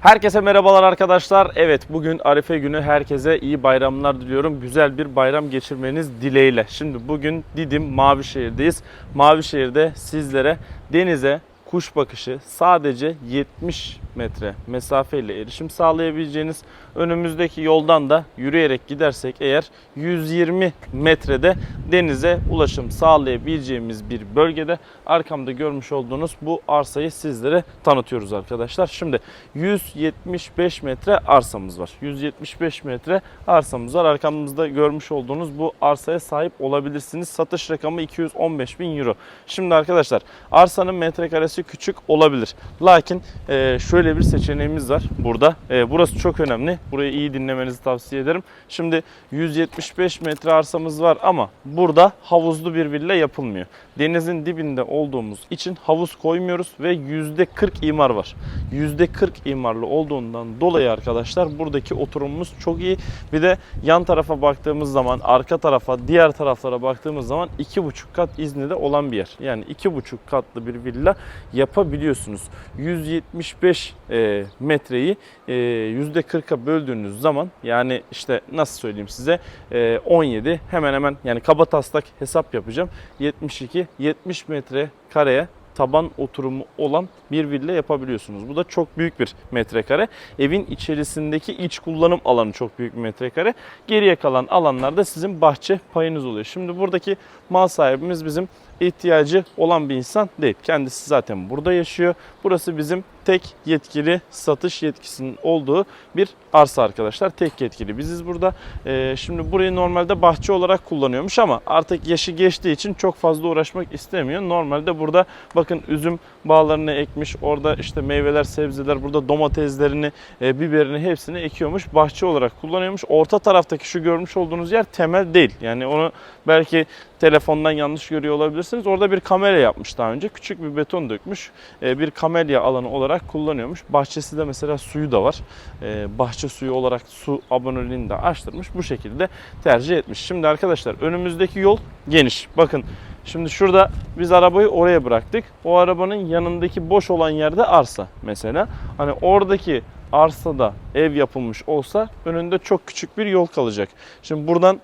Herkese merhabalar arkadaşlar. Evet bugün Arife günü herkese iyi bayramlar diliyorum. Güzel bir bayram geçirmeniz dileğiyle. Şimdi bugün Didim Mavişehir'deyiz. Mavişehir'de sizlere denize kuş bakışı sadece 70 metre mesafeyle erişim sağlayabileceğiniz önümüzdeki yoldan da yürüyerek gidersek eğer 120 metrede denize ulaşım sağlayabileceğimiz bir bölgede arkamda görmüş olduğunuz bu arsayı sizlere tanıtıyoruz arkadaşlar. Şimdi 175 metre arsamız var. 175 metre arsamız var. Arkamızda görmüş olduğunuz bu arsaya sahip olabilirsiniz. Satış rakamı 215 bin euro. Şimdi arkadaşlar arsanın metrekaresi küçük olabilir. Lakin e, şöyle bir seçeneğimiz var burada. E, burası çok önemli. Burayı iyi dinlemenizi tavsiye ederim. Şimdi 175 metre arsamız var ama burada havuzlu bir villa yapılmıyor. Denizin dibinde olduğumuz için havuz koymuyoruz ve %40 imar var. %40 imarlı olduğundan dolayı arkadaşlar buradaki oturumumuz çok iyi. Bir de yan tarafa baktığımız zaman, arka tarafa, diğer taraflara baktığımız zaman 2,5 kat izni de olan bir yer. Yani 2,5 katlı bir villa yapabiliyorsunuz. 175 e, metreyi e, %40'a böldüğünüz zaman yani işte nasıl söyleyeyim size e, 17 hemen hemen yani kaba taslak hesap yapacağım. 72 70 metre kareye taban oturumu olan bir villa yapabiliyorsunuz. Bu da çok büyük bir metrekare. Evin içerisindeki iç kullanım alanı çok büyük bir metrekare. Geriye kalan alanlarda sizin bahçe payınız oluyor. Şimdi buradaki mal sahibimiz bizim ihtiyacı olan bir insan değil. Kendisi zaten burada yaşıyor. Burası bizim tek yetkili satış yetkisinin olduğu bir arsa arkadaşlar. Tek yetkili biziz burada. Ee, şimdi burayı normalde bahçe olarak kullanıyormuş ama artık yaşı geçtiği için çok fazla uğraşmak istemiyor. Normalde burada bakın üzüm bağlarını ekmiş. Orada işte meyveler, sebzeler, burada domateslerini, e, biberini hepsini ekiyormuş. Bahçe olarak kullanıyormuş. Orta taraftaki şu görmüş olduğunuz yer temel değil. Yani onu belki telefondan yanlış görüyor olabilirsiniz. Orada bir kamera yapmış daha önce. Küçük bir beton dökmüş. E, bir kamelya alanı olarak kullanıyormuş. Bahçesi de mesela suyu da var. E, bahçe suyu olarak su aboneliğini de açtırmış. Bu şekilde tercih etmiş. Şimdi arkadaşlar önümüzdeki yol geniş. Bakın Şimdi şurada biz arabayı oraya bıraktık. O arabanın yanındaki boş olan yerde arsa mesela. Hani oradaki arsada ev yapılmış olsa önünde çok küçük bir yol kalacak. Şimdi buradan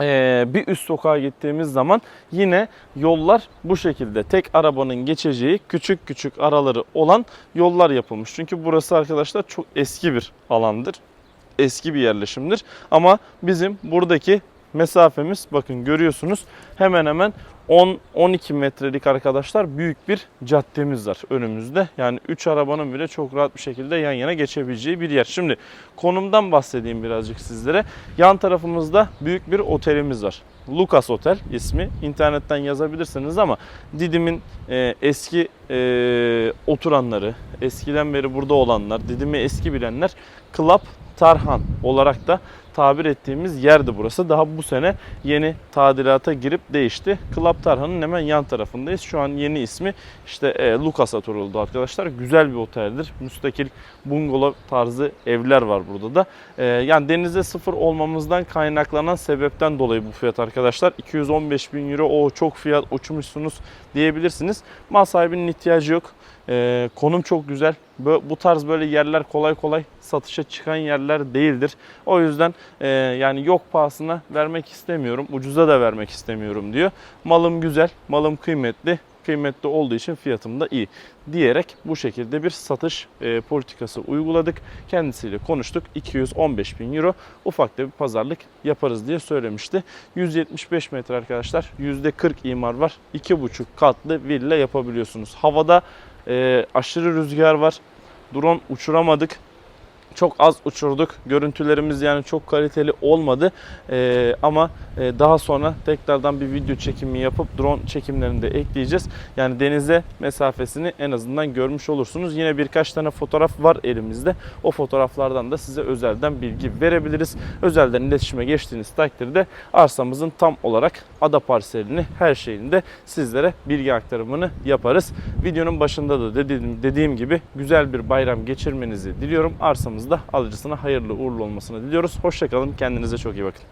ee, bir üst sokağa gittiğimiz zaman yine yollar bu şekilde tek arabanın geçeceği küçük küçük araları olan yollar yapılmış. Çünkü burası arkadaşlar çok eski bir alandır. Eski bir yerleşimdir. Ama bizim buradaki mesafemiz bakın görüyorsunuz hemen hemen 10-12 metrelik arkadaşlar büyük bir caddemiz var önümüzde. Yani 3 arabanın bile çok rahat bir şekilde yan yana geçebileceği bir yer. Şimdi konumdan bahsedeyim birazcık sizlere. Yan tarafımızda büyük bir otelimiz var. Lucas Otel ismi. İnternetten yazabilirsiniz ama Didim'in e, eski e, oturanları, eskiden beri burada olanlar, Didim'i eski bilenler Club Tarhan olarak da tabir ettiğimiz yerdi burası. Daha bu sene yeni tadilata girip değişti. Club Tarhan'ın hemen yan tarafındayız. Şu an yeni ismi işte e, Lucas Otel oldu arkadaşlar. Güzel bir oteldir. Müstakil bungalov tarzı evler var burada da. E, yani denize sıfır olmamızdan kaynaklanan sebepten dolayı bu fiyat arkadaşlar. 215 bin euro o çok fiyat uçmuşsunuz diyebilirsiniz. Mal sahibinin ihtiyacı yok. E, konum çok güzel. Bu tarz böyle yerler kolay kolay satışa çıkan yerler değildir. O yüzden e, yani yok pahasına vermek istemiyorum. Ucuza da vermek istemiyorum diyor. Malım güzel, malım kıymetli. Kıymetli olduğu için fiyatım da iyi diyerek bu şekilde bir satış e, politikası uyguladık. Kendisiyle konuştuk. 215 bin euro ufak da bir pazarlık yaparız diye söylemişti. 175 metre arkadaşlar. %40 imar var. 2,5 katlı villa yapabiliyorsunuz. Havada e, aşırı rüzgar var. Drone uçuramadık. Çok az uçurduk. Görüntülerimiz yani çok kaliteli olmadı. Ee, ama e, daha sonra tekrardan bir video çekimi yapıp drone çekimlerini de ekleyeceğiz. Yani denize mesafesini en azından görmüş olursunuz. Yine birkaç tane fotoğraf var elimizde. O fotoğraflardan da size özelden bilgi verebiliriz. Özelden iletişime geçtiğiniz takdirde arsamızın tam olarak ada parselini her şeyini de sizlere bilgi aktarımını yaparız. Videonun başında da dediğim, dediğim gibi güzel bir bayram geçirmenizi diliyorum. Arsamız da alıcısına hayırlı uğurlu olmasını diliyoruz. Hoşçakalın. Kendinize çok iyi bakın.